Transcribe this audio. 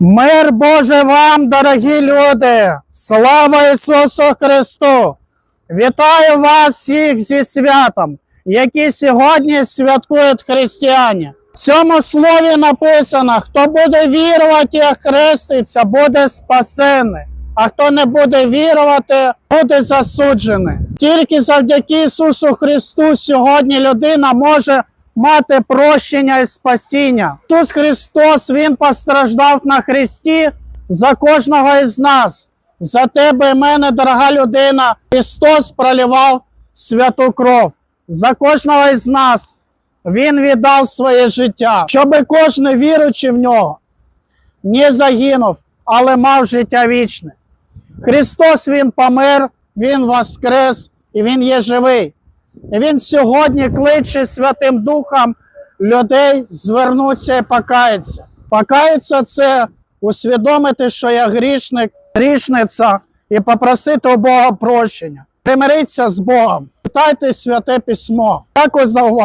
Мир Боже вам, дорогі люди! Слава Ісусу Христу! Вітаю вас всіх зі святом, які сьогодні святкують християни. В цьому слові написано: хто буде вірувати і хреститься, буде спасений. А хто не буде вірувати, буде засуджений. Тільки завдяки Ісусу Христу сьогодні людина може мати прощення і спасіння. Ісус Христос Він постраждав на Христі за кожного із нас. За тебе і мене, дорога людина, Христос проливав святу кров. За кожного із нас Він віддав своє життя, щоб кожен віруючи в нього не загинув, але мав життя вічне. Христос Він помер, Він воскрес і Він є живий. І Він сьогодні кличе Святим Духом людей звернутися і покаятися. Покаятися це усвідомити, що я грішник, грішниця, і попросити у Бога прощення. Примиріться з Богом. Читайте святе письмо. Дякую за увагу.